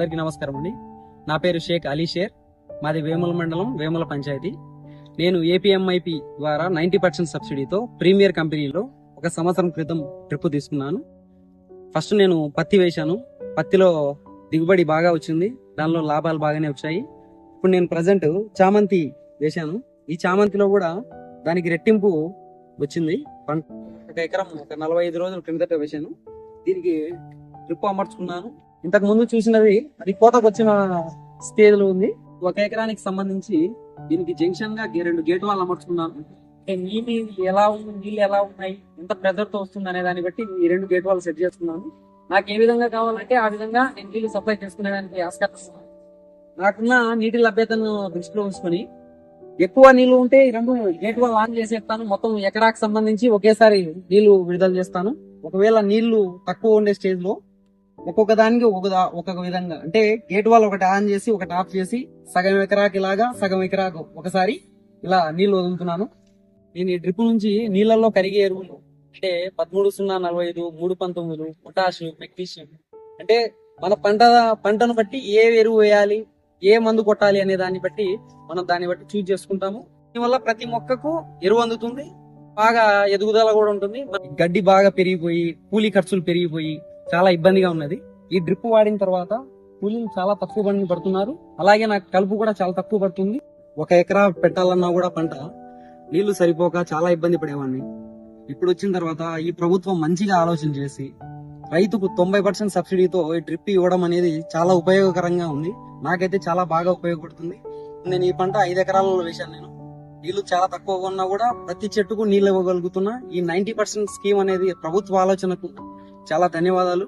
అందరికీ నమస్కారం అండి. నా పేరు షేక్ అలీ షేర్. మాది వేముల మండలం వేముల పంచాయతీ. నేను ఏపీఎంఐపి ద్వారా నైంటీ పర్సెంట్ సబ్సిడీతో ప్రీమియర్ కంపెనీలో ఒక సంవత్సరం క్రితం ట్రిప్ తీసుకున్నాను. ఫస్ట్ నేను పత్తి వేశాను. పత్తిలో దిగుబడి బాగా వచ్చింది. దానిలో లాభాలు బాగానే వచ్చాయి. ఇప్పుడు నేను ప్రజెంట్ చామంతి వేశాను. ఈ చామంతిలో కూడా దానికి రెట్టింపు వచ్చింది. పంట ఒక ఎకరం ఒక నలభై ఐదు రోజుల క్రిందట వేశాను. దీనికి ట్రిప్ అమర్చుకున్నాను. ఇంతకు ముందు చూసినది అది కోతకు వచ్చిన స్టేజ్లో ఉంది. ఒక ఎకరానికి సంబంధించి దీనికి జంక్షన్గా రెండు గేట్ వాళ్ళు అమర్చుకున్నాను. నీళ్ళు ఎలా ఉంది నీళ్ళు ఎలా ఉన్నాయి ఎంత ప్రెజర్తో వస్తుంది అనే దాన్ని బట్టి ఈ రెండు గేట్ వాళ్ళు సెట్ చేసుకున్నాను. నాకు ఏ విధంగా కావాలంటే ఆ విధంగా నేను నీళ్ళు సప్లై చేసుకునేదానికి ఆస్కారం. నాకున్న నీటి లభ్యతను దృష్టిలో ఉంచుకొని ఎక్కువ నీళ్ళు ఉంటే ఈ రెండు గేట్ వాళ్ళు ఆన్ చేసేస్తాను. మొత్తం ఎకరాకు సంబంధించి ఒకేసారి నీళ్ళు విడుదల చేస్తాను. ఒకవేళ నీళ్ళు తక్కువ ఉండే స్టేజ్లో ఒక్కొక్క దానికి ఒక ఒక్కొక్క విధంగా. అంటే గేట్ వాల్ ఒకటి ఆన్ చేసి ఒకటి ఆఫ్ చేసి సగం ఎకరాకి ఇలాగా సగం ఎకరాకు ఒకసారి ఇలా నీళ్ళు వదులుతున్నాను. నేను ఈ డ్రిప్ నుంచి నీళ్ళల్లో కరిగే ఎరువులు అంటే పదమూడు సున్నా నలభై ఐదు మూడు పంతొమ్మిది పొటాష్ మెగ్నీషియం. అంటే మన పంట పంటను బట్టి ఏ ఎరువు వేయాలి ఏ మందు కొట్టాలి అనే దాన్ని బట్టి మనం దాన్ని బట్టి చూజ్ చేసుకుంటాము. దీనివల్ల ప్రతి మొక్కకు ఎరువు అందుతుంది బాగా ఎదుగుదల కూడా ఉంటుంది. గడ్డి బాగా పెరిగిపోయి కూలీ ఖర్చులు పెరిగిపోయి చాలా ఇబ్బందిగా ఉన్నది. ఈ డ్రిప్ వాడిన తర్వాత కూలీలు చాలా తక్కువ బండి పడుతున్నారు. అలాగే నాకు కలుపు కూడా చాలా తక్కువ పడుతుంది. ఒక ఎకరా పెట్టాలన్నా కూడా పంట నీళ్ళు సరిపోక చాలా ఇబ్బంది పడేవాడిని. ఇప్పుడు వచ్చిన తర్వాత ఈ ప్రభుత్వం మంచిగా ఆలోచన చేసి రైతుకు తొంభై పర్సెంట్ సబ్సిడీతో ఈ డ్రిప్ ఇవ్వడం అనేది చాలా ఉపయోగకరంగా ఉంది. నాకైతే చాలా బాగా ఉపయోగపడుతుంది. నేను ఈ పంట ఐదు ఎకరాలలో వేశాను నేను. నీళ్ళు చాలా తక్కువగా ఉన్నా కూడా ప్రతి చెట్టుకు నీళ్ళు ఇవ్వగలుగుతున్నా. ఈ నైన్టీ పర్సెంట్ స్కీమ్ అనేది ప్రభుత్వ ఆలోచనకు చాలా ధన్యవాదాలు.